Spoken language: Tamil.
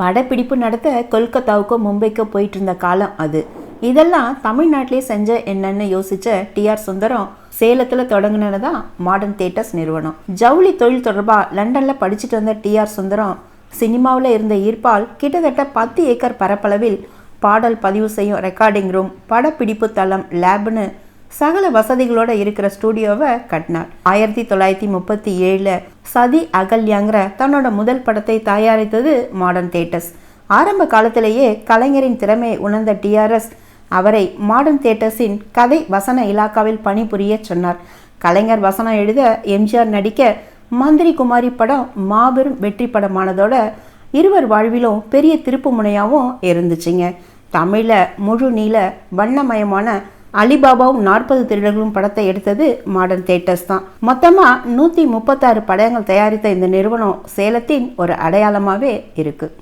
படப்பிடிப்பு நடத்த கொல்கத்தாவுக்கோ மும்பைக்கோ போயிட்டு இருந்த காலம் அது. இதெல்லாம் தமிழ்நாட்டிலே செஞ்ச என்னன்னு யோசிச்ச டிஆர் சுந்தரம் சேலத்தில் தொடங்கினது தான் மாடர்ன் தேட்டர்ஸ் நிறுவனம். ஜவுளி தொழில் தொடர்பாக லண்டனில் படிச்சுட்டு வந்த டிஆர் சுந்தரம் சினிமாவில் இருந்த ஈர்ப்பால் கிட்டத்தட்ட பத்து ஏக்கர் பரப்பளவில் பாடல் பதிவு செய்யும் ரெக்கார்டிங் ரூம் படப்பிடிப்பு தளம் லேப்னு சகல வசதிகளோட இருக்கிற ஸ்டூடியோவை கட்டினார். ஆயிரத்தி தொள்ளாயிரத்தி முப்பத்தி ஏழில் சதி அகல்யாங்கிற தன்னோட முதல் படத்தை தயாரித்தது மாடர்ன் தேட்டர்ஸ் ஆரம்ப காலத்திலேயே கலைஞரின் திறமையை உணர்ந்த டிஆர்எஸ் அவரை மாடர்ன் தேட்டர்ஸின் கதை வசன இலாக்காவில் பணிபுரிய சொன்னார். கலைஞர் வசனம் எழுத எம்ஜிஆர் நடிக்க மந்திரி குமாரி படம் மாபெரும் வெற்றி படமானதோட இருவர் வாழ்விலும் பெரிய திருப்பு முனையாகவும் இருந்துச்சுங்க. தமிழில் முழு நீள வண்ணமயமான அலிபாபாவும் நாற்பது திருடர்களும் படத்தை எடுத்தது மாடர்ன் தேட்டர்ஸ் தான். மொத்தமாக நூற்றி முப்பத்தாறு படங்கள் தயாரித்த இந்த நிறுவனம் சேலத்தின் ஒரு அடையாளமாகவே இருக்குது